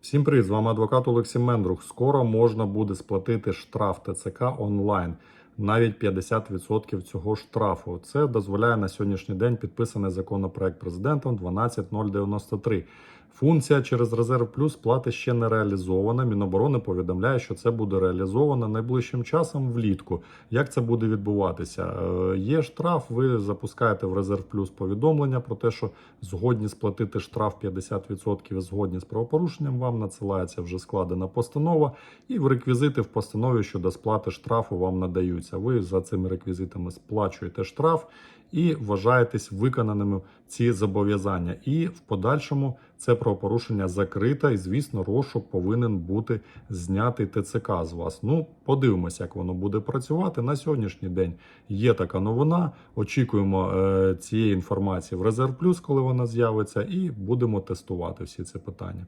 Всім привіт, з вами адвокат Олексій Мендрух. Скоро можна буде сплатити штраф ТЦК онлайн. Навіть 50% цього штрафу. Це дозволяє на сьогоднішній день підписаний законопроект президентом 12093. Функція через резерв плюс плати ще не реалізована. Міноборони повідомляє, що це буде реалізовано найближчим часом влітку. Як це буде відбуватися? Е, Є штраф, ви запускаєте в резерв плюс повідомлення про те, що згодні сплатити штраф 50% згодні з правопорушенням. Вам надсилається вже складена постанова, і в реквізити в постанові щодо сплати штрафу вам надаються. Ви за цими реквізитами сплачуєте штраф і вважаєтесь виконаними ці зобов'язання. І в подальшому це правопорушення закрите, і звісно, розшук повинен бути знятий ТЦК з вас. Ну, подивимося, як воно буде працювати. На сьогоднішній день є така новина. Очікуємо е, цієї інформації в Резерв Плюс, коли вона з'явиться, і будемо тестувати всі ці питання.